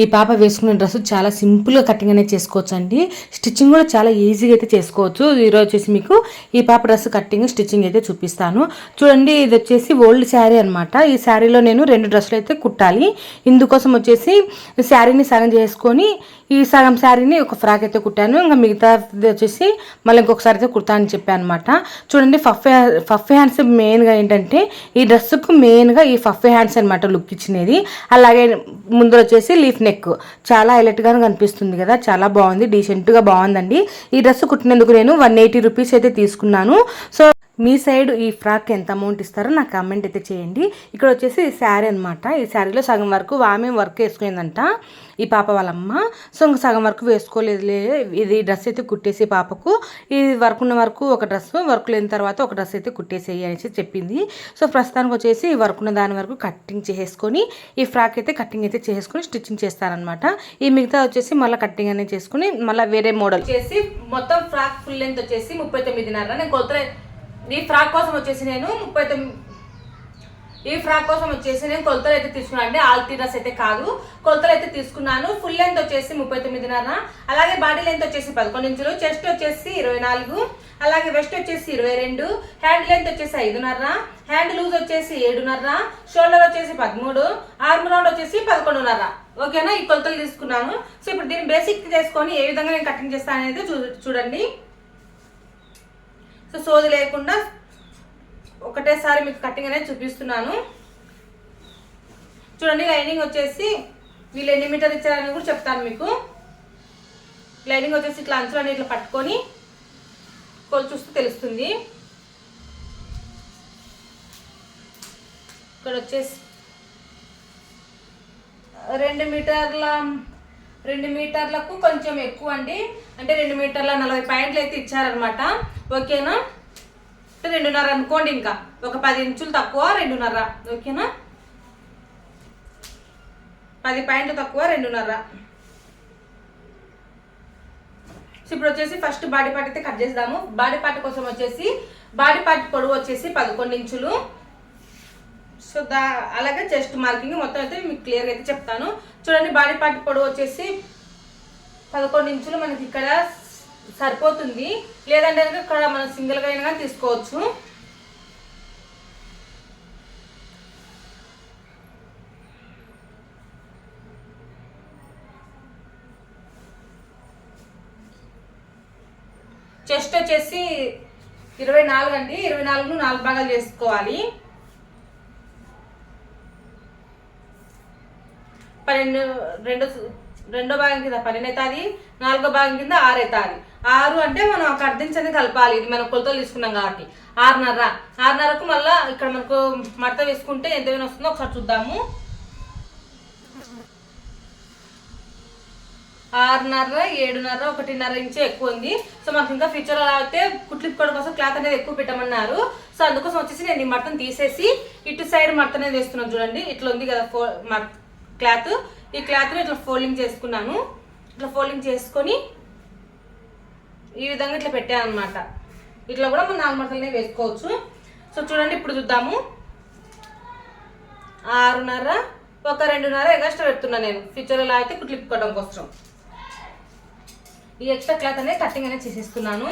ఈ పాప వేసుకున్న డ్రెస్ చాలా సింపుల్గా కటింగ్ అనేది చేసుకోవచ్చు అండి స్టిచ్చింగ్ కూడా చాలా ఈజీగా అయితే చేసుకోవచ్చు. ఈరోజు వచ్చేసి మీకు ఈ పాప డ్రెస్ కటింగ్ స్టిచ్చింగ్ అయితే చూపిస్తాను. చూడండి ఇది వచ్చేసి ఓల్డ్ శారీ అనమాట ఈ శారీలో నేను రెండు డ్రెస్సులు అయితే కుట్టాలి. ఇందుకోసం వచ్చేసి శారీని సగం చేసుకొని ఈ సగం శారీని ఒక ఫ్రాక్ అయితే కుట్టాను. ఇంకా మిగతా వచ్చేసి మళ్ళీ ఇంకొకసారి అయితే కుడతా అని చెప్పాను అనమాట చూడండి ఫఫ్ ఫఫ్ హ్యాండ్స్ మెయిన్గా ఏంటంటే ఈ డ్రెస్సుకు మెయిన్గా ఈ ఫఫ్ హ్యాండ్స్ అనమాట లుక్ ఇచ్చినది. అలాగే ముందు వచ్చేసి లీఫ్ నెక్. చాలా హైలైట్గా కనిపిస్తుంది కదా. చాలా బాగుంది. డీసెంట్గా బాగుందండి. ఈ డ్రెస్ కుట్టినందుకు నేను వన్ ఎయిటీ రూపీస్ అయితే తీసుకున్నాను. సో మీ సైడ్ ఈ ఫ్రాక్ ఎంత అమౌంట్ ఇస్తారో నాకు కామెంట్ అయితే చేయండి. ఇక్కడ వచ్చేసి శారీ అనమాట ఈ శారీలో సగం వరకు ఆమె వర్క్ వేసుకుందంట ఈ పాప వాళ్ళమ్మ. సో ఇంక సగం వరకు వేసుకోలేదులే. ఇది డ్రెస్ అయితే కుట్టేసి పాపకు. ఈ వర్క్ ఉన్న వరకు ఒక డ్రెస్ వర్క్ లేని తర్వాత ఒక డ్రెస్ అయితే కుట్టేసేయి అనేసి చెప్పింది. సో ప్రస్తుతానికి వచ్చేసి ఈ వర్క్ ఉన్న దాని వరకు కట్టింగ్ చేసుకొని ఈ ఫ్రాక్ అయితే కట్టింగ్ అయితే చేసుకొని స్టిచ్చింగ్ చేస్తారనమాట ఈ మిగతా వచ్చేసి మళ్ళీ కట్టింగ్ అనేది చేసుకుని మళ్ళీ వేరే మోడల్. చేసి మొత్తం ఫ్రాక్ ఫుల్ లెంత్ వచ్చేసి ముప్పై తొమ్మిదిన్నర. నేను కొత్త ఈ ఫ్రాక్ కోసం వచ్చేసి నేను ముప్పై తొమ్మిది ఈ ఫ్రాక్ కోసం వచ్చేసి నేను కొలతలు అయితే తీసుకున్నాను. అండి ఆల్టీనస్ అయితే కాదు. కొలతలు అయితే తీసుకున్నాను. ఫుల్ లెంత్ వచ్చేసి ముప్పై తొమ్మిదిన్నర. అలాగే బాడీ లెంత్ వచ్చేసి పదకొండు ఇంచులు. చెస్ట్ వచ్చేసి ఇరవై నాలుగు. అలాగే వెస్ట్ వచ్చేసి ఇరవై రెండు. హ్యాండ్ లెంత్ వచ్చేసి ఐదున్నర. హ్యాండ్ లూజ్ వచ్చేసి ఏడున్నర. షోల్డర్ వచ్చేసి పదమూడు. ఆర్మ్ రౌండ్ వచ్చేసి పదకొండున్నర. ఓకేనా? ఈ కొలతలు తీసుకున్నాను. సో ఇప్పుడు దీన్ని బేసిక్ చేసుకొని ఏ విధంగా నేను కటింగ్ చేస్తాను అనేది చూ చూడండి. సో సోది లేకుండా ఒకటేసారి మీకు కటింగ్ అనేది చూపిస్తున్నాను. చూడండి లైనింగ్ వచ్చేసి వీళ్ళు ఎన్ని మీటర్ ఇచ్చారని కూడా చెప్తాను మీకు. లైనింగ్ వచ్చేసి ఇట్లా అంచులని ఇట్లా పట్టుకొని కొలు చూస్తే తెలుస్తుంది. ఇక్కడ వచ్చేసి రెండు మీటర్ల రెండు మీటర్లకు కొంచెం ఎక్కువ అండి. అంటే రెండు మీటర్ల నలభై పాయింట్లు అయితే ఇచ్చారనమాట ఓకేనా? అంటే రెండున్నర అనుకోండి ఇంకా. ఒక పది ఇంచులు తక్కువ రెండున్నర. ఓకేనా? పది పాయింట్లు తక్కువ రెండున్నర. సో ఇప్పుడు వచ్చేసి ఫస్ట్ బాడీ పార్ట్ అయితే కట్ చేద్దాము. బాడీ పార్ట్ కోసం వచ్చేసి బాడీ పార్ట్ పొడవు వచ్చేసి పదకొండు ఇంచులు. సో దా అలాగే చెస్ట్ మార్కింగ్ మొత్తం అయితే మీకు క్లియర్గా అయితే చెప్తాను. చూడండి బాడీ పార్ట్ పొడవు వచ్చేసి పదకొండు ఇంచులు మనకి ఇక్కడ సరిపోతుంది. లేదంటే ఇక్కడ మనం సింగిల్గా అయినా కానీ తీసుకోవచ్చు. చెస్ట్ వచ్చేసి ఇరవై నాలుగు అండి. ఇరవై నాలుగు నాలుగు భాగాలు చేసుకోవాలి. పన్నెండు రెండు రెండో భాగం కింద పన్నెండు అవుతుంది నాలుగో భాగం కింద ఆరు అవుతుంది. ఆరు అంటే మనం ఒక అర్ధించని కలపాలి ఇది మనం కొలతలు తీసుకున్నాం కాబట్టి. ఆరున్నర. ఆరున్నరకు మళ్ళీ ఇక్కడ మనకు మడత వేసుకుంటే ఎంత వస్తుందో ఒకసారి చూద్దాము. ఆరున్నర ఏడున్నర ఒకటిన్నర ఇంచు ఎక్కువ ఉంది. సో మాకు ఇంకా ఫ్యూచర్ అలా అయితే కుట్లిప్పుకోవడం కోసం క్లాత్ అనేది ఎక్కువ పెట్టమన్నారు. సో అందుకోసం వచ్చేసి నేను ఈ మడతను తీసేసి ఇటు సైడ్ మడత అనేది వేస్తున్నాను చూడండి. ఇట్లా ఉంది కదా ఫో క్లాత్. ఈ క్లాత్ని ఇట్లా ఫోల్డింగ్ చేసుకున్నాను. ఇట్లా ఫోల్డింగ్ చేసుకొని ఈ విధంగా ఇట్లా పెట్టాను అనమాట ఇట్లా కూడా మనం నాలుగు మడతలనే వేసుకోవచ్చు. సో చూడండి ఇప్పుడు చూద్దాము. ఆరున్నర ఒక రెండున్నర ఎగస్ట్రా పెడుతున్నా నేను. ఫ్యూచర్లో అయితే కుట్లిప్పుకోవడం కోసం. ఈ ఎక్స్ట్రా క్లాత్ అనేది కటింగ్ అనేది చేసేస్తున్నాను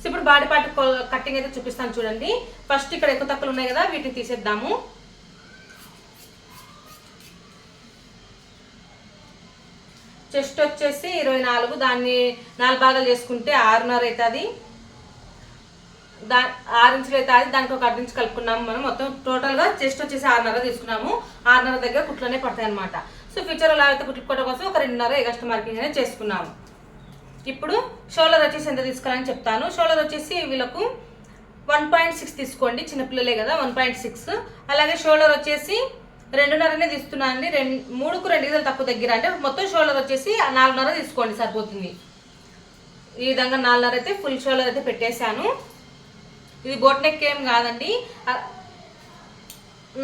సో ఇప్పుడు బాడీ పార్ట్ కటింగ్ అయితే చూపిస్తాను చూడండి. ఫస్ట్ ఇక్కడ ఎక్కువ తక్కువలు ఉన్నాయి కదా వీటిని తీసేద్దాము. చెస్ట్ వచ్చేసి ఇరవై నాలుగు దాన్ని నాలుగు భాగాలు చేసుకుంటే ఆరున్నర అవుతుంది దా ఆరు ఇంచులు అవుతుంది దానికి ఒక అర్ధ ఇంచు కలుపుకున్నాము మనం. మొత్తం టోటల్గా చెస్ట్ వచ్చేసి ఆరున్నర తీసుకున్నాము. ఆరున్నర దగ్గర కుట్లనే పడతాయి అనమాట సో ఫ్యూచర్ అలా అయితే కుట్టుకోవడం కోసం ఒక రెండున్నర ఎగస్ట్ మార్కింగ్ అనేది చేసుకున్నాము. ఇప్పుడు షోల్డర్ వచ్చేసి ఎంత తీసుకోవాలని చెప్తాను. షోల్డర్ వచ్చేసి వీళ్ళకు వన్ పాయింట్ సిక్స్ తీసుకోండి. చిన్నపిల్లలే కదా వన్ పాయింట్ సిక్స్. అలాగే షోల్డర్ వచ్చేసి రెండున్నరనే తీస్తున్నాను అండి. రెండు మూడుకు రెండు గీతలు తక్కువ దగ్గర అంటే మొత్తం షోల్డర్ వచ్చేసి నాలుగున్నర తీసుకోండి సరిపోతుంది. ఈ విధంగా నాలుగున్నర అయితే ఫుల్ షోల్డర్ అయితే పెట్టేశాను. ఇది బోట్ నెక్ ఏం కాదండి.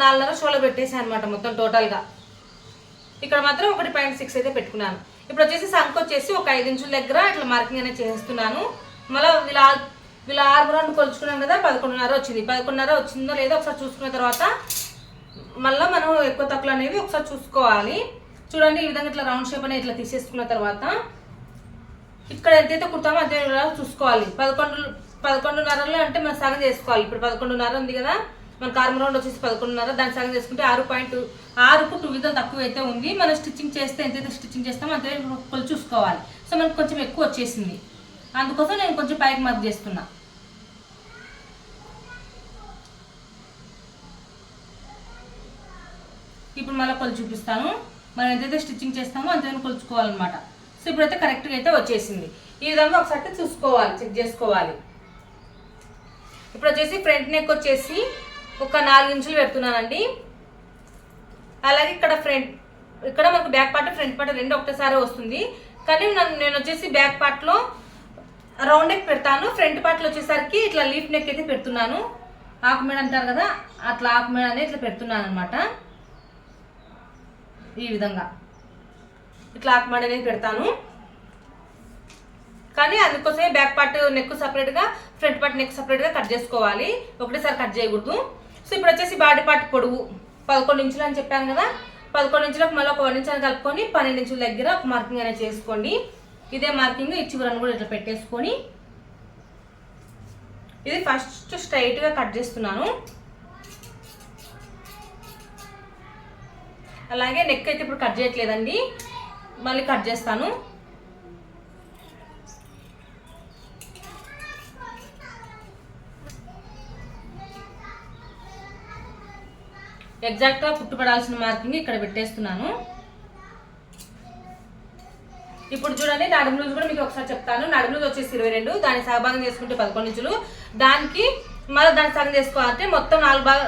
నాలుగున్నర షోల్డర్ పెట్టేసాను అనమాట మొత్తం టోటల్గా ఇక్కడ మాత్రం ఒకటి పాయింట్ సిక్స్ అయితే పెట్టుకున్నాను. ఇప్పుడు వచ్చేసి సంఖ వచ్చేసి ఒక ఐదు ఇంచుల దగ్గర ఇట్లా మార్కింగ్ అనేది చేస్తున్నాను. మళ్ళీ వీళ్ళ వీళ్ళ ఆరు రౌండ్ కొలుచుకున్నాం కదా పదకొండున్నర వచ్చింది. పదకొండున్నర వచ్చిందో లేదో ఒకసారి చూసుకున్న తర్వాత మళ్ళీ మనం ఎక్కువ తక్కువ అనేవి ఒకసారి చూసుకోవాలి. చూడండి ఈ విధంగా ఇట్లా రౌండ్ షేప్ అనేది ఇట్లా తీసేసుకున్న తర్వాత ఇక్కడ ఎంతైతే కుడతామో అదే చూసుకోవాలి. పదకొండు పదకొండున్నరలో అంటే మనం సగం చేసుకోవాలి. ఇప్పుడు పదకొండున్నర ఉంది కదా మన కార్మ రౌండ్ వచ్చేసి పదకొండున్నర దాన్ని సగం చేసుకుంటే ఆరు పాయింట్ ఆరుకు టూ విధం తక్కువ అయితే ఉంది. మనం స్టిచ్చింగ్ చేస్తే ఎంతైతే స్టిచ్చింగ్ చేస్తామో అంతే కొలు చూసుకోవాలి. సో మనకు కొంచెం ఎక్కువ వచ్చేసింది. అందుకోసం నేను కొంచెం పైకి మార్క్ చేస్తున్నా. ఇప్పుడు మళ్ళీ కొలు చూపిస్తాను. మనం ఎంతైతే స్టిచ్చింగ్ చేస్తామో అంతైనా కొలుచుకోవాలన్నమాట. సో ఇప్పుడైతే కరెక్ట్గా అయితే వచ్చేసింది. ఈ విధంగా ఒకసారి చూసుకోవాలి చెక్ చేసుకోవాలి. ఇప్పుడు వచ్చేసి ఫ్రంట్ నెక్ వచ్చేసి ఒక నాలుగు ఇంచులు పెడుతున్నానండి. అలాగే ఇక్కడ ఫ్రంట్ ఇక్కడ మనకు బ్యాక్ పార్ట్ ఫ్రంట్ పార్ట్ రెండు ఒకటేసారి వస్తుంది. కానీ నన్ను నేను వచ్చేసి బ్యాక్ పార్ట్లో రౌండ్ నెక్ పెడతాను. ఫ్రంట్ పార్ట్లో వచ్చేసరికి ఇట్లా లీఫ్ నెక్ అయితే పెడుతున్నాను. ఆకుమేడ అంటారు కదా అట్లా ఆకుమేడ అనేది ఇట్లా పెడుతున్నాను అనమాట ఈ విధంగా. ఇట్లా ఆకుమేడ అనేది పెడతాను. కానీ అందుకోసమే బ్యాక్ పార్ట్ నెక్ సపరేట్గా ఫ్రంట్ పార్ట్ నెక్ సపరేట్గా కట్ చేసుకోవాలి. ఒకటేసారి కట్ చేయకూడదు. సో ఇప్పుడు వచ్చేసి బాడీ పార్ట్ పొడవు. పదకొండు ఇంచులు అని చెప్పాను కదా. పదకొండు ఇంచులకు మళ్ళీ ఒక వన్ ఇంచ్ కలుపుకొని పన్నెండు ఇంచుల దగ్గర ఒక మార్కింగ్ అనేది చేసుకోండి. ఇదే మార్కింగ్ ఈ చివరను కూడా ఇట్లా పెట్టేసుకొని. ఇది ఫస్ట్ స్ట్రైట్గా కట్ చేస్తున్నాను. అలాగే నెక్ అయితే ఇప్పుడు కట్ చేయట్లేదండి. మళ్ళీ కట్ చేస్తాను. ఎగ్జాక్ట్గా పుట్టుపడాల్సిన మార్కింగ్ ఇక్కడ పెట్టేస్తున్నాను. ఇప్పుడు చూడండి నడుము లూజ్ కూడా మీకు ఒకసారి చెప్తాను. నడుము లూజ్ వచ్చేసి ఇరవై రెండు దాన్ని సహభాగం చేసుకుంటే పదకొండు ఇంచులు. దానికి మళ్ళీ దాన్ని సగం చేసుకోవాలంటే మొత్తం నాలుగు భాగం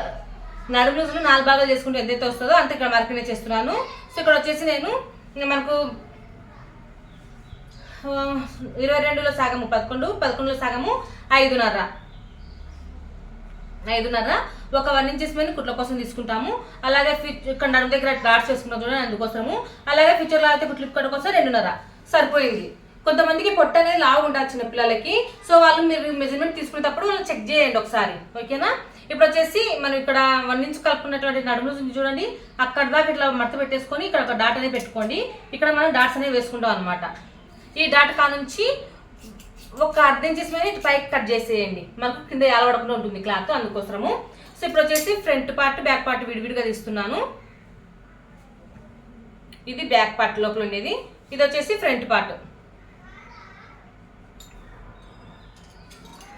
నడుము లూజ్లో నాలుగు భాగాలు చేసుకుంటే ఎంతైతే వస్తుందో అంత ఇక్కడ మార్కింగ్ చేస్తున్నాను. సో ఇక్కడ వచ్చేసి నేను మనకు ఇరవై రెండులో సగము పదకొండు పదకొండులో సగము ఐదున్నర. ఐదున్నర. ఒక వన్ ఇంచెస్ మీద కుట్ల కోసం తీసుకుంటాము. అలాగే ఇక్కడ నడుము దగ్గర డాట్స్ వేసుకుంటాం చూడండి అందుకోసము. అలాగే ఫ్యూచర్లో అయితే కుట్లు ఇక్కడ కోసం రెండున్నర. సరిపోయింది. కొంతమందికి పొట్ట అనేది లావు ఉంటుంది చిన్న పిల్లలకి సో వాళ్ళు మీరు మెజర్మెంట్ తీసుకునేటప్పుడు వాళ్ళు చెక్ చేయండి ఒకసారి. ఓకేనా ఇప్పుడు వచ్చేసి మనం ఇక్కడ వన్ ఇంచ్ కలుపుకున్నటువంటి నడుము ఉంది చూడండి. అక్కడ దాకా ఇట్లా మడత పెట్టేసుకొని ఇక్కడ ఒక డాట్ అనేది పెట్టుకోండి. ఇక్కడ మనం డాట్స్ అనేవి వేసుకుంటాం అనమాట ఈ డాట్ కా నుంచి ఒక అర్ధ ఇంచెస్ మీద ఇటు పైకి కట్ చేసేయండి. మనకు కింద ఏలవడకుండా ఉంటుంది క్లాత్ అందుకోసము సో ఇప్పుడు వచ్చేసి ఫ్రంట్ పార్ట్ బ్యాక్ పార్ట్ విడివిడిగా తీస్తున్నాను. ఇది బ్యాక్ పార్ట్ లోపల ఉండేది. ఇది వచ్చేసి ఫ్రంట్ పార్ట్.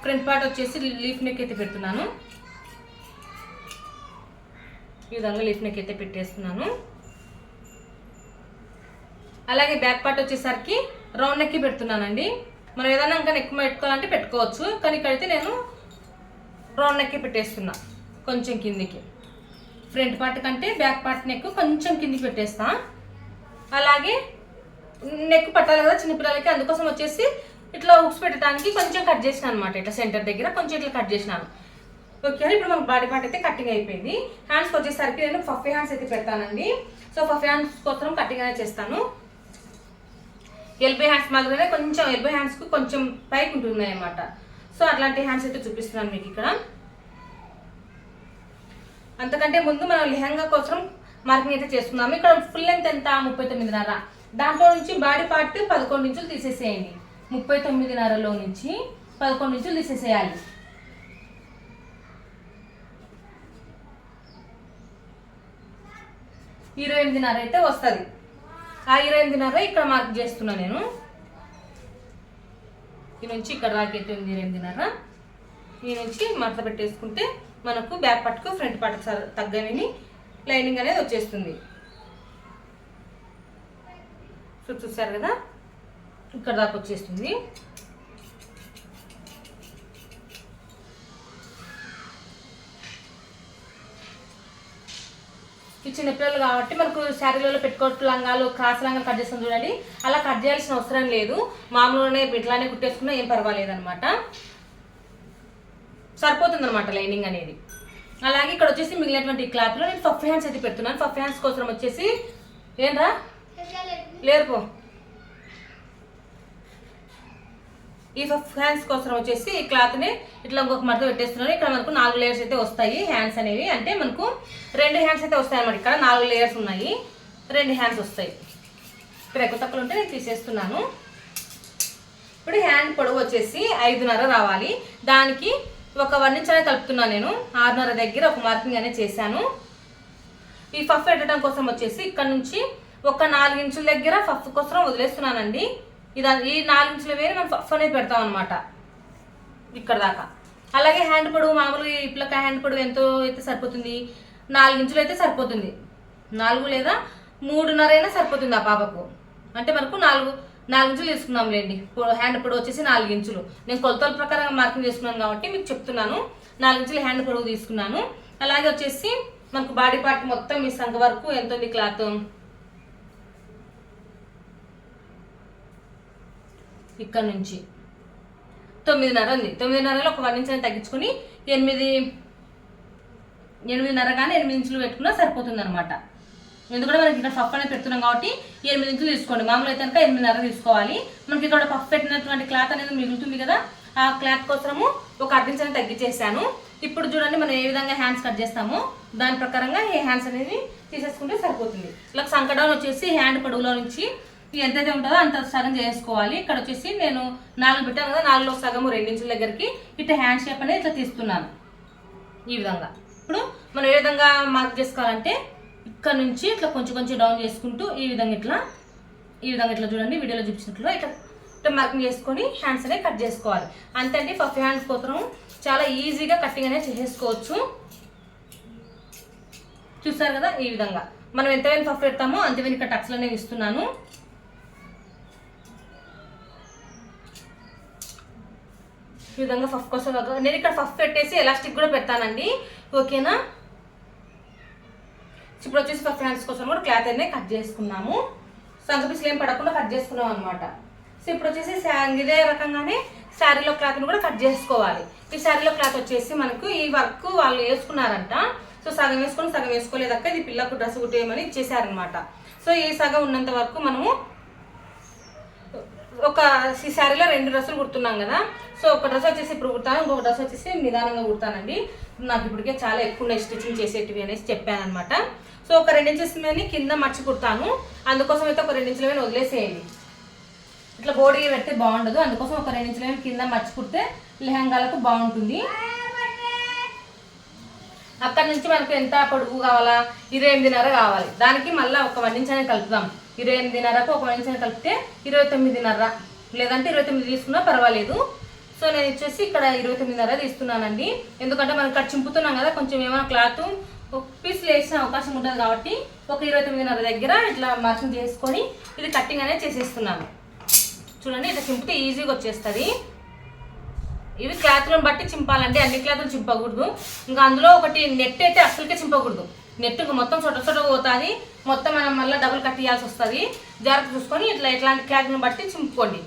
ఫ్రంట్ పార్ట్ వచ్చేసి లీఫ్ నెక్ అయితే పెడుతున్నాను. ఈ విధంగా లీఫ్ నెక్ అయితే పెట్టేస్తున్నాను. అలాగే బ్యాక్ పార్ట్ వచ్చేసరికి రౌండ్ నెక్కి పెడుతున్నానండి. మనం ఏదైనా ఇంకా నెక్ పెట్టుకోవాలంటే పెట్టుకోవచ్చు కానీ ఇక్కడైతే నేను రౌండ్ నెక్కి పెట్టేస్తున్నా కొంచెం కిందికి. ఫ్రంట్ పార్ట్ కంటే బ్యాక్ పార్ట్ నెక్ కొంచెం కిందికి పెట్టేస్తా. అలాగే నెక్ పట్టాలి కదా చిన్నపిల్లలకి అందుకోసం వచ్చేసి ఇట్లా హుక్స్ పెట్టడానికి కొంచెం కట్ చేసిన అనమాట ఇట్లా సెంటర్ దగ్గర కొంచెం ఇట్లా కట్ చేసినాను. ఓకే ఇప్పుడు మన బాడీ పార్ట్ అయితే కటింగ్ అయిపోయింది. హ్యాండ్స్కి వచ్చేసరికి నేను ఫఫీ హ్యాండ్స్ అయితే పెడతానండి. సో ఫఫీ హ్యాండ్స్ కోసం కటింగ్ అనేది చేస్తాను. ఎల్బై హ్యాండ్స్ మాదిరిగానే కొంచెం ఎల్బై హ్యాండ్స్కి కొంచెం పైకి ఉంటున్నాయి అన్నమాట సో అట్లాంటి హ్యాండ్స్ అయితే చూపిస్తున్నాను మీకు ఇక్కడ. అంతకంటే ముందు మనం లెహంగా కోసం మార్కింగ్ అయితే చేసుకున్నాము ఇక్కడ ఫుల్ లెంత్ ఎంత? ముప్పై తొమ్మిదిన్నర. దాంట్లో నుంచి బాడీ పార్ట్ పదకొండు ఇంచులు తీసేసేయండి. ముప్పై తొమ్మిదిన్నరలో నుంచి పదకొండు ఇంచులు తీసేసేయాలి. ఇరవై ఎనిమిదిన్నర అయితే వస్తుంది. ఆ ఇరవై ఎనిమిదిన్నర ఇక్కడ మార్క్ చేస్తున్నా నేను. ఈ నుంచి ఇక్కడ దాకా ఉంది ఇరవై ఎనిమిదిన్నర ఈ నుంచి మడత పెట్టేసుకుంటే మనకు బ్యాక్ పట్టుకు ఫ్రంట్ పట్టుకు తగ్గని లైనింగ్ అనేది వచ్చేస్తుంది. సో చూసారు కదా? ఇక్కడ దాకా వచ్చేస్తుంది. ఈ చిన్నపిల్లలు కాబట్టి మనకు శారీలలో పెట్టుకోవచ్చు లంగాలు క్రాస్ లంగాలు కట్ చేస్తాం చూడండి. అలా కట్ చేయాల్సిన అవసరం లేదు. మామూలుగానే ఇట్లానే కుట్టేసుకున్నా ఏం పర్వాలేదు అనమాట సరిపోతుంది అనమాట లైనింగ్ అనేది. అలాగే ఇక్కడ వచ్చేసి మిగిలినటువంటి క్లాత్లో నేను ఫఫ్ హ్యాండ్స్ అయితే పెడుతున్నాను. ఫఫ్ హ్యాండ్స్ కోసం వచ్చేసి ఏంరా? లేరు ఈ హ్యాండ్స్ కోసం వచ్చేసి ఈ క్లాత్ని ఇట్లా ఇంకొక మడత పెట్టేస్తున్నాను ఇక్కడ మనకు నాలుగు లేయర్స్ అయితే వస్తాయి హ్యాండ్స్ అనేవి. అంటే మనకు రెండు హ్యాండ్స్ అయితే వస్తాయి అన్నమాట. ఇక్కడ నాలుగు లేయర్స్ ఉన్నాయి. రెండు హ్యాండ్స్ వస్తాయి. ఇక్కడ ఎక్కువ తక్కువ ఉంటే నేను తీసేస్తున్నాను. ఇప్పుడు హ్యాండ్ పొడవు వచ్చేసి ఐదున్నర రావాలి. దానికి ఒక వన్ ఇంచ్ అనేది కలుపుతున్నాను నేను. ఆరున్నర దగ్గర ఒక మార్కింగ్ అనేది చేశాను. ఈ ఫఫ్ పెట్టడం కోసం వచ్చేసి ఇక్కడ నుంచి ఒక నాలుగు ఇంచుల దగ్గర ఫఫ్ కోసం వదిలేస్తున్నానండి. ఇది ఈ నాలుగు ఇంచుల వేరే మనం ఫఫ్ అనేది పెడతాం అనమాట ఇక్కడ దాకా. అలాగే హ్యాండ్ పొడవు మామూలుగా ఇట్లక హ్యాండ్ పొడవు ఎంతో అయితే సరిపోతుంది. నాలుగించులు అయితే సరిపోతుంది. నాలుగు లేదా మూడున్నర అయినా సరిపోతుంది ఆ పాపకు. అంటే మనకు నాలుగు నాలుగించులు తీసుకున్నాంలేండి. హ్యాండ్ పొడవు వచ్చేసి నాలుగు ఇంచులు. నేను కొలతల ప్రకారంగా మార్కింగ్ చేసుకున్నాను కాబట్టి మీకు చెప్తున్నాను. నాలుగు ఇంచులు హ్యాండ్ పొడవు తీసుకున్నాను. అలాగే వచ్చేసి మనకు బాడీ పార్ట్ మొత్తం మీ సంఖ వరకు ఎంత ఉంది క్లాత్? ఇక్కడ నుంచి. తొమ్మిదిన్నర ఉంది. తొమ్మిదిన్నరలో ఒక వన్ ఇంచ్ అనేది తగ్గించుకొని ఎనిమిది ఎనిమిదిన్నర కానీ ఎనిమిది ఇంచులు పెట్టుకున్నా సరిపోతుంది అనమాట ఎందుకంటే మనకి ఇక్కడ పఫ్ అనేది పెడుతున్నాం కాబట్టి ఎనిమిది ఇంచులు తీసుకోండి. మామూలు అయితే కనుక ఎనిమిదిన్నర తీసుకోవాలి. మనకి ఇక్కడ పఫ్ పెట్టినటువంటి క్లాత్ అనేది మిగులుతుంది కదా. ఆ క్లాత్ కోసము ఒక అర్ధ అనేది తగ్గించేసాను. ఇప్పుడు చూడండి మనం ఏ విధంగా హ్యాండ్స్ కట్ చేస్తామో. దాని ప్రకారంగా ఈ హ్యాండ్స్ అనేది తీసేసుకుంటే సరిపోతుంది. ఇలా సంకటం వచ్చేసి హ్యాండ్ పొడవులో నుంచి ఎంతైతే ఉంటుందో అంత సగం చేసుకోవాలి. ఇక్కడ వచ్చేసి నేను నాలుగు పెట్టాను కదా నాలుగులో సగము రెండించుల దగ్గరికి ఇట్లా హ్యాండ్ షేప్ అనేది ఇట్లా తీస్తున్నాను. ఈ విధంగా. ఇప్పుడు మనం ఏ విధంగా మార్క్ చేసుకోవాలంటే ఇక్కడ నుంచి ఇట్లా కొంచెం కొంచెం డౌన్ చేసుకుంటూ ఈ విధంగా ఇట్లా ఈ విధంగా ఇట్లా చూడండి వీడియోలో చూపించినట్లు ఇట్లా ఇట్లా మార్కింగ్ చేసుకొని హ్యాండ్స్ అనేవి కట్ చేసుకోవాలి. అంతే అండి పఫ్ హ్యాండ్స్ కోసం చాలా ఈజీగా కటింగ్ అనేది చేసేసుకోవచ్చు చూసారు కదా ఈ విధంగా. మనం ఎంతవైనా పఫ్ పెడతామో అంత ఇక్కడ టక్స్లు అనేవి ఇస్తున్నాను విధంగా ఫఫ్ కోసం నేను ఇక్కడ ఫఫ్ పెట్టేసి ఎలాస్టిక్ కూడా పెడతానండి. ఓకేనా? ఇప్పుడు వచ్చేసి ఫఫ్ హ్యాండ్స్ కోసం కూడా క్లాత్ అనేది కట్ చేసుకున్నాము. సంగ పీసులు ఏం పడకుండా కట్ చేసుకున్నాం అనమాట సో ఇప్పుడు వచ్చేసి శా- ఇదే రకంగానే శారీలో క్లాత్ని కూడా కట్ చేసుకోవాలి. ఈ శారీలో క్లాత్ వచ్చేసి మనకు ఈ వర్క్ వాళ్ళు వేసుకున్నారంట. సో సగం వేసుకొని సగం వేసుకోలేదక్క ఇది పిల్లకు డ్రెస్ కుట్టేయమని ఇచ్చేసారనమాట సో ఈ సగం ఉన్నంత వరకు మనము ఒక ఈ శారీలో రెండు డ్రెస్సులు కుడుతున్నాం కదా. సో ఒక డ్రెస్ వచ్చేసి ఇప్పుడు కుడతాను ఇంకొక డ్రెస్ వచ్చేసి నిదానంగా కుడతానండి. నాకు ఇప్పటికే చాలా ఎక్కువ ఉన్నాయి స్టిచ్చింగ్ చేసేటివి అనేసి చెప్పాను అనమాట సో ఒక రెండించెస్ మీద కింద మర్చి కుడతాను. అందుకోసం అయితే ఒక రెండు మీద వదిలేసేయండి. ఇట్లా బోడీ పెడితే బాగుండదు. అందుకోసం ఒక రెండు మీద కింద మర్చి కుడితే లెహంగాలకు బాగుంటుంది. అక్కడ నుంచి మనకు ఎంత పొడుగు కావాలా? ఇరవై ఎనిమిదిన్నర కావాలి. దానికి మళ్ళీ ఒక వన్ ఇంచ్ అనేది కలుపుదాం. ఇరవై ఎనిమిదిన్నరకు ఒక నిమిషం కలిపితే ఇరవై తొమ్మిదిన్నర లేదంటే ఇరవై తొమ్మిది తీసుకున్నా పర్వాలేదు. సో నేను వచ్చేసి ఇక్కడ ఇరవై తొమ్మిదిన్నర తీస్తున్నానండి. ఎందుకంటే మనం ఇక్కడ చింపుతున్నాం కదా కొంచెం ఏమైనా క్లాత్ ఒక పీస్ వేసిన అవకాశం ఉంటుంది కాబట్టి ఒక ఇరవై తొమ్మిదిన్నర దగ్గర ఇట్లా మార్కింగ్ చేసుకొని ఇది కట్టింగ్ అనేది చేసేస్తున్నాను. చూడండి ఇట్లా చింపితే ఈజీగా వచ్చేస్తుంది. ఇవి క్లాత్లను బట్టి చింపాలండి. అన్ని క్లాత్లు చింపకూడదు. ఇంకా అందులో ఒకటి నెట్ అయితే అసలుకే చింపకూడదు. నెట్ ఇంకా మొత్తం చోట చోట పోతుంది. మొత్తం మనం మళ్ళీ డబుల్ కట్ చేయాల్సి వస్తుంది. జాగ్రత్త చూసుకొని ఇట్లా ఎట్లాంటి క్లాత్ని బట్టి చింపుకోండి.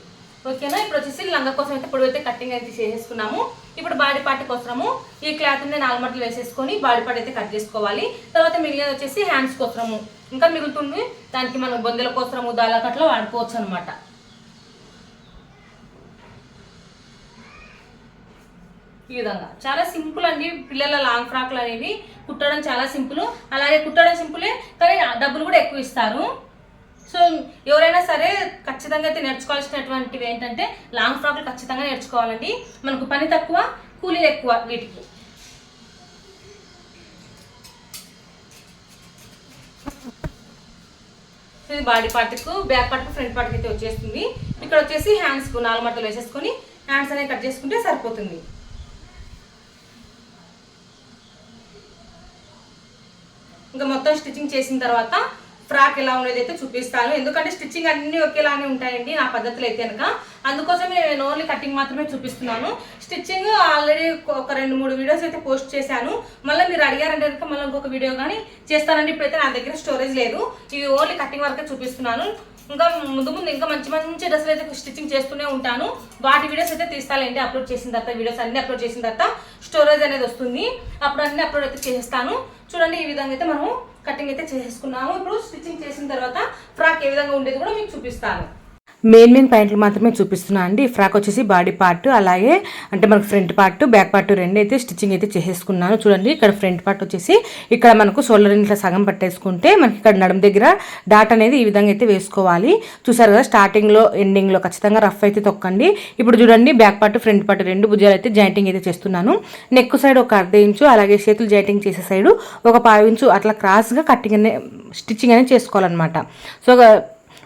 ఓకేనా ఇప్పుడు వచ్చేసి లంగా కోసం అయితే ఇప్పుడు అయితే కటింగ్ అయితే చేసేసుకున్నాము. ఇప్పుడు బాడీ పార్ట్ కోసము ఈ క్లాత్ని నాలుగు మట్టలు వేసేసుకొని బాడీ పార్ట్ అయితే కట్ చేసుకోవాలి. తర్వాత మిగిలిన వచ్చేసి హ్యాండ్స్ కోసము ఇంకా మిగులుతుంది. దానికి మనం బొందెల కోసము దాలాకట్లో వాడుకోవచ్చు అనమాట ఈ విధంగా. చాలా సింపుల్ అండి. పిల్లల లాంగ్ ఫ్రాక్లు అనేవి. కుట్టడం చాలా సింపుల్. అలాగే కుట్టడం సింపులే కానీ డబ్బులు కూడా ఎక్కువ ఇస్తారు. సో ఎవరైనా సరే ఖచ్చితంగా అయితే నేర్చుకోవాల్సినటువంటివి ఏంటంటే లాంగ్ ఫ్రాక్లు ఖచ్చితంగా నేర్చుకోవాలండి. మనకు పని తక్కువ కూలీలు ఎక్కువ వీటికి. ఇది బాడీ పార్ట్కు బ్యాక్ పార్ట్కు ఫ్రంట్ పార్ట్కి అయితే వచ్చేస్తుంది. ఇక్కడ వచ్చేసి హ్యాండ్స్కు నాలుగు మట్టలు వేసేసుకొని హ్యాండ్స్ అనేవి కట్ చేసుకుంటే సరిపోతుంది. ఇంకా మొత్తం స్టిచ్చింగ్ చేసిన తర్వాత ఫ్రాక్ ఎలా ఉండేది అయితే చూపిస్తాను. ఎందుకంటే స్టిచ్చింగ్ అన్నీ ఒకేలానే ఉంటాయండి నా పద్ధతులు అయితే కనుక. అందుకోసం నేను ఓన్లీ కటింగ్ మాత్రమే చూపిస్తున్నాను. స్టిచ్చింగ్ ఆల్రెడీ ఒక రెండు మూడు వీడియోస్ అయితే పోస్ట్ చేశాను. మళ్ళీ మీరు అడిగారంటే కనుక మళ్ళీ ఇంకొక వీడియో కానీ చేస్తానండి. ఇప్పుడైతే నా దగ్గర స్టోరేజ్ లేదు. ఇవి ఓన్లీ కటింగ్ వరకే చూపిస్తున్నాను. ఇంకా ముందు ముందు ఇంకా మంచి మంచి డ్రెస్సులు అయితే స్టిచ్చింగ్ చేస్తూనే ఉంటాను. వాటి వీడియోస్ అయితే తీస్తానండి అప్లోడ్ చేసిన తర్వాత వీడియోస్ అన్ని అప్లోడ్ చేసిన తర్వాత స్టోరేజ్ అనేది వస్తుంది. అప్పుడు అన్ని అప్లోడ్ అయితే చేస్తాను చూడండి ఈ విధంగా అయితే మనము కటింగ్ అయితే చేసేసుకున్నాము. ఇప్పుడు స్టిచ్చింగ్ చేసిన తర్వాత ఫ్రాక్ ఏ విధంగా ఉండేది కూడా మీకు చూపిస్తాను. మెయిన్ మెయిన్ పాయింట్లు మాత్రమే చూపిస్తున్నాను అండి. ఫ్రాక్ వచ్చేసి బాడీ పార్ట్ అలాగే అంటే మనకు ఫ్రంట్ పార్ట్ బ్యాక్ పార్ట్ రెండు అయితే స్టిచ్చింగ్ అయితే చేసేసుకున్నాను. చూడండి ఇక్కడ ఫ్రంట్ పార్ట్ వచ్చేసి ఇక్కడ మనకు షోల్డర్ ఇంట్లో సగం పట్టేసుకుంటే మనకి ఇక్కడ నడుము దగ్గర డాట్ అనేది ఈ విధంగా అయితే వేసుకోవాలి. చూసారు కదా స్టార్టింగ్లో ఎండింగ్లో ఖచ్చితంగా రఫ్ అయితే తొక్కండి. ఇప్పుడు చూడండి బ్యాక్ పార్ట్ ఫ్రంట్ పార్ట్ రెండు భుజాలు అయితే జాయింటింగ్ అయితే చేస్తున్నాను. నెక్ సైడ్ ఒక అర్ధ ఇంచు అలాగే చేతులు జాయింటింగ్ చేసే సైడ్ ఒక పావు ఇంచు అట్లా క్రాస్గా కట్టింగ్ అనే స్టిచ్చింగ్ అనేది చేసుకోవాలన్నమాట. సో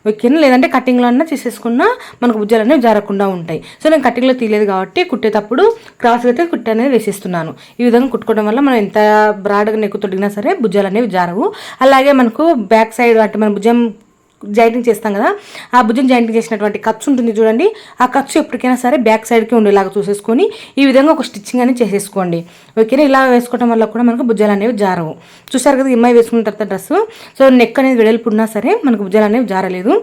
ఓకేనా లేదంటే కటింగ్లో అన్నా చేసేసుకున్నా మనకు భుజాలు అనేవి జారకుండా ఉంటాయి. సో నేను కటింగ్లో తీయలేదు కాబట్టి కుట్టేటప్పుడు క్రాస్ అయితే కుట్టి అనేది వేసేస్తున్నాను. ఈ విధంగా కుట్టుకోవడం వల్ల మనం ఎంత బ్రాడ్గా నెక్కు తొడిగినా సరే భుజాలు అనేవి జారవు. అలాగే మనకు బ్యాక్ సైడ్ అంటే మన భుజం జాయింటింగ్ చేస్తాం కదా. ఆ భుజం జాయింటింగ్ చేసినటువంటి ఖర్చు ఉంటుంది చూడండి. ఆ ఖర్చు ఎప్పటికైనా సరే బ్యాక్ సైడ్కి ఉండేలాగా చూసేసుకొని ఈ విధంగా ఒక స్టిచ్చింగ్ అనేది చేసేసుకోండి. ఓకేనా? ఇలా వేసుకోవడం వల్ల కూడా మనకు భుజాలు అనేవి జారవు. చూసారు కదా ఇమ్మాయి వేసుకున్న తర్వాత డ్రెస్ సో నెక్ అనేది వెడల్పు ఉన్నా సరే మనకు భుజాలు అనేవి జారలేదు.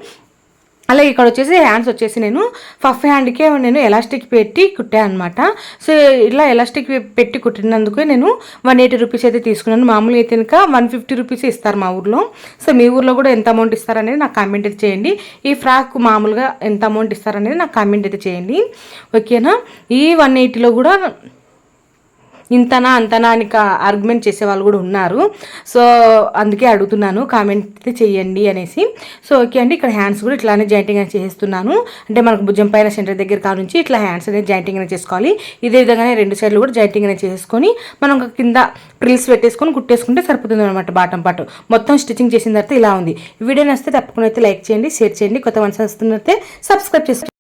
అలా ఇక్కడ వచ్చేసి హ్యాండ్స్ వచ్చేసి నేను ఫఫ్ హ్యాండ్కే నేను ఎలాస్టిక్ పెట్టి కుట్టాను అనమాట సో ఇలా ఎలాస్టిక్ పెట్టి కుట్టినందుకు నేను వన్ ఎయిటీ రూపీస్ అయితే తీసుకున్నాను. మామూలుగా అయితే కనుక వన్ ఫిఫ్టీ రూపీస్ ఇస్తారు మా ఊర్లో. సో మీ ఊర్లో కూడా ఎంత అమౌంట్ ఇస్తారనేది నాకు కామెంట్ అయితే చేయండి. ఈ ఫ్రాక్ మామూలుగా ఎంత అమౌంట్ ఇస్తారనేది నాకు కామెంట్ అయితే చేయండి. ఓకేనా ఈ వన్ ఎయిటీలో కూడా ఇంతనా అంతనా అని ఆర్గ్యుమెంట్ చేసే వాళ్ళు కూడా ఉన్నారు. సో అందుకే అడుగుతున్నాను కామెంట్ అయితే చేయండి అనేసి. సో ఓకే అండి ఇక్కడ హ్యాండ్స్ కూడా ఇట్లానే జాయింటింగ్ అనేది చేస్తున్నాను అంటే మనకు భుజం పైన సెంటర్ దగ్గర కాడ నుంచి ఇట్లా హ్యాండ్స్ అనేది జాయింటింగ్ అనేది చేసుకోవాలి. ఇదే విధంగానే రెండు సైడ్లు కూడా జాయింటింగ్ అనేది చేసుకొని మనం ఒక కింద ప్రిల్స్ పెట్టేసుకొని కుట్టేసుకుంటే సరిపోతుంది అనమాట బాటం పాటు మొత్తం స్టిచ్చింగ్ చేసిన తర్వాత ఇలా ఉంది. వీడియో నచ్చితే తప్పకుండా అయితే లైక్ చేయండి షేర్ చేయండి. కొత్త మనసు వస్తున్నట్టే సబ్స్క్రైబ్ చేసుకోండి.